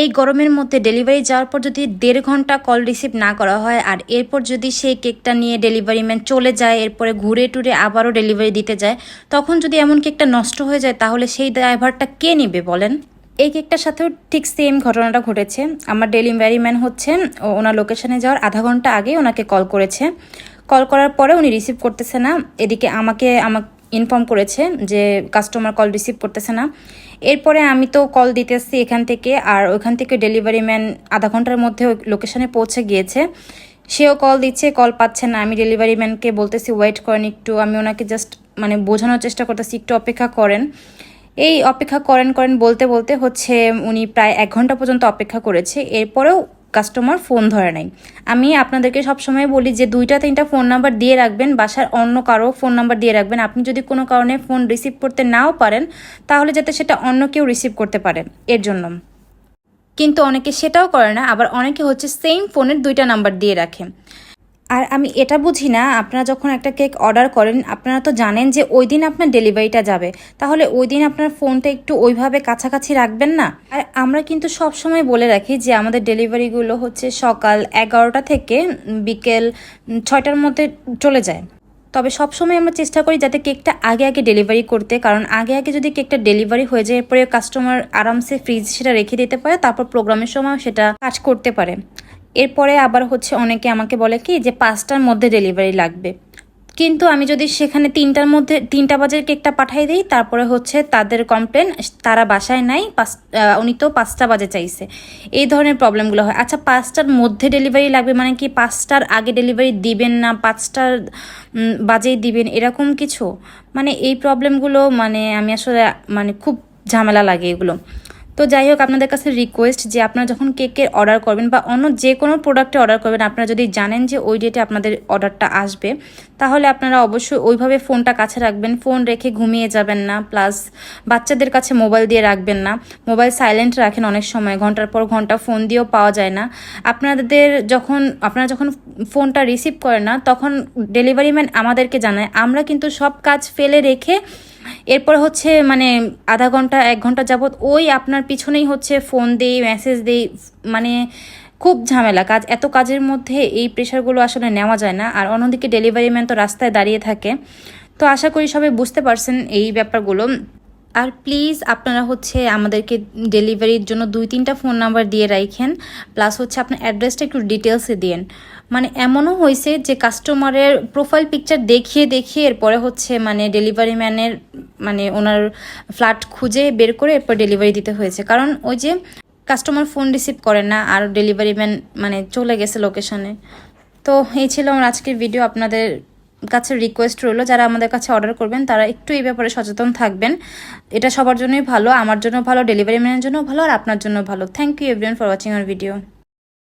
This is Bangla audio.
এই গরমের মধ্যে ডেলিভারি যাওয়ার পর যদি দেড় ঘণ্টা কল রিসিভ না করা হয় আর এরপর যদি সেই কেকটা নিয়ে ডেলিভারি ম্যান চলে যায়, এরপরে ঘুরে টুরে আবারও ডেলিভারি দিতে যায়, তখন যদি এমন কেকটা নষ্ট হয়ে যায়, তাহলে সেই ড্রাইভারটা কে নেবে বলেন? এই কেকটার সাথেও ঠিক সেম ঘটনাটা ঘটেছে। আমার ডেলিভারি ম্যান হচ্ছে ওনার লোকেশনে যাওয়ার আধা ঘণ্টা আগে ওনাকে কল করেছে। কল করার পরে উনি রিসিভ করতেছে না। এদিকে আমাকে আমাকে ইনফর্ম করেছে যে কাস্টমার কল রিসিভ করতেছে না। এরপরে আমি তো কল দিতেছি এখান থেকে, আর ওইখান থেকে ডেলিভারি ম্যান আধা ঘণ্টার মধ্যে লোকেশনে পৌঁছে গিয়েছে। সেও কল দিচ্ছে কল পাচ্ছে না। আমি ডেলিভারি ম্যানকে বলতেছি ওয়েট করেন একটু, আমি ওনাকে জাস্ট মানে বোঝানোর চেষ্টা করতেছি, একটু অপেক্ষা করেন। এই অপেক্ষা করেন করেন বলতে বলতে হচ্ছে উনি প্রায় এক ঘণ্টা পর্যন্ত অপেক্ষা করেছে। এরপরেও কাস্টমার ফোন ধরে নাই আমি আপনাদেরকে সবসময় বলি যে দুইটা তিনটা ফোন নাম্বার দিয়ে রাখবেন, বাসার অন্য কারও ফোন নাম্বার দিয়ে রাখবেন। আপনি যদি কোনো কারণে ফোন রিসিভ করতে নাও পারেন, তাহলে যাতে সেটা অন্য কেউ রিসিভ করতে পারে এর জন্য। কিন্তু অনেকে সেটাও করে না, আবার অনেকে হচ্ছে সেম ফোনের দুইটা নাম্বার দিয়ে রাখে। আর আমি এটা বুঝি না, আপনারা যখন একটা কেক অর্ডার করেন, আপনারা তো জানেন যে ওই দিন আপনার ডেলিভারিটা যাবে। তাহলে ওই দিন আপনার ফোনটা একটু ওইভাবে কাছাকাছি রাখবেন না? আর আমরা কিন্তু সব সময় বলে রাখি যে আমাদের ডেলিভারিগুলো হচ্ছে সকাল এগারোটা থেকে বিকেল ছয়টার মধ্যে চলে যায়। তবে সবসময় আমরা চেষ্টা করি যাতে কেকটা আগে আগে ডেলিভারি করতে, কারণ আগে আগে যদি কেকটা ডেলিভারি হয়ে যায়, এরপরে কাস্টমার আরামসে ফ্রিজ সেটা রেখে দিতে পারে, তারপর প্রোগ্রামের সময় সেটা কাজ করতে পারে। এরপরে আবার হচ্ছে অনেকে আমাকে বলে কি যে পাঁচটার মধ্যে ডেলিভারি লাগবে। কিন্তু আমি যদি সেখানে তিনটার মধ্যে, তিনটা বাজে কেকটা পাঠাই দিই, তারপরে হচ্ছে তাদের কমপ্লেন তারা বাসায় নাই, পাঁচ উনি তো পাঁচটা বাজে চাইছে। এই ধরনের প্রবলেমগুলো হয়। আচ্ছা পাঁচটার মধ্যে ডেলিভারি লাগবে মানে কি পাঁচটার আগে ডেলিভারি দিবেন না, পাঁচটার বাজেই দিবেন, এরকম কিছু? মানে এই প্রবলেমগুলো মানে আমি আসলে মানে খুব ঝামেলা লাগে এগুলো। তো যাই হোক, আপনাদের কাছে রিকোয়েস্ট যে আপনারা যখন কেকের অর্ডার করবেন বা অন্য যে কোনো প্রোডাক্টে অর্ডার করবেন, আপনারা যদি জানেন যে ওই ডেটে আপনাদের অর্ডারটা আসবে, তাহলে আপনারা অবশ্যই ওইভাবে ফোনটা কাছে রাখবেন। ফোন রেখে ঘুমিয়ে যাবেন না প্লাস বাচ্চাদের কাছে মোবাইল দিয়ে রাখবেন না। মোবাইল সাইলেন্ট রাখেন অনেক সময়, ঘণ্টার পর ঘণ্টা ফোন দিয়েও পাওয়া যায় না। আপনাদের যখন, আপনারা যখন ফোনটা রিসিভ করেন না, তখন ডেলিভারি ম্যান আমাদেরকে জানায়। আমরা কিন্তু সব কাজ ফেলে রেখে এরপর হচ্ছে মানে আধা ঘণ্টা, এক ঘণ্টা যাবত ওই আপনার পিছনেই হচ্ছে ফোন দেই মেসেজ দেই মানে খুব ঝামেলা কাজ। এত কাজের মধ্যে এই প্রেশারগুলো আসলে নেওয়া যায় না। আর অন্যদিকে ডেলিভারি ম্যান তো রাস্তায় দাঁড়িয়ে থাকে। তো আশা করি সবাই বুঝতে পারছেন এই ব্যাপারগুলো। আর প্লিজ আপনারা হচ্ছে আমাদেরকে ডেলিভারির জন্য দুই, তিনটা ফোন নাম্বার দিয়ে রাখেন প্লাস হচ্ছে আপনার অ্যাড্রেসটা একটু ডিটেলসে দিন মানে এমনও হয়েছে যে কাস্টমারের প্রোফাইল পিকচার দেখিয়ে দেখিয়ে এরপরে হচ্ছে মানে ডেলিভারি ম্যানের মানে ওনার ফ্ল্যাট খুঁজে বের করে এরপর ডেলিভারি দিতে হয়েছে। কারণ ওই যে কাস্টমার ফোন রিসিভ করে না আর ডেলিভারি ম্যান মানে চলে গেছে লোকেশনে তো এই ছিল আমার আজকের ভিডিও আপনাদের কাছে রিকোয়েস্ট রইল, যারা আমাদের কাছে অর্ডার করবেন, তারা একটু এই ব্যাপারে সচেতন থাকবেন। এটা সবার জন্যই ভালো, আমার জন্য ভালো ডেলিভারি ম্যানের জন্য ভালো, আর আপনার জন্য ভালো। Thank you everyone for watching R video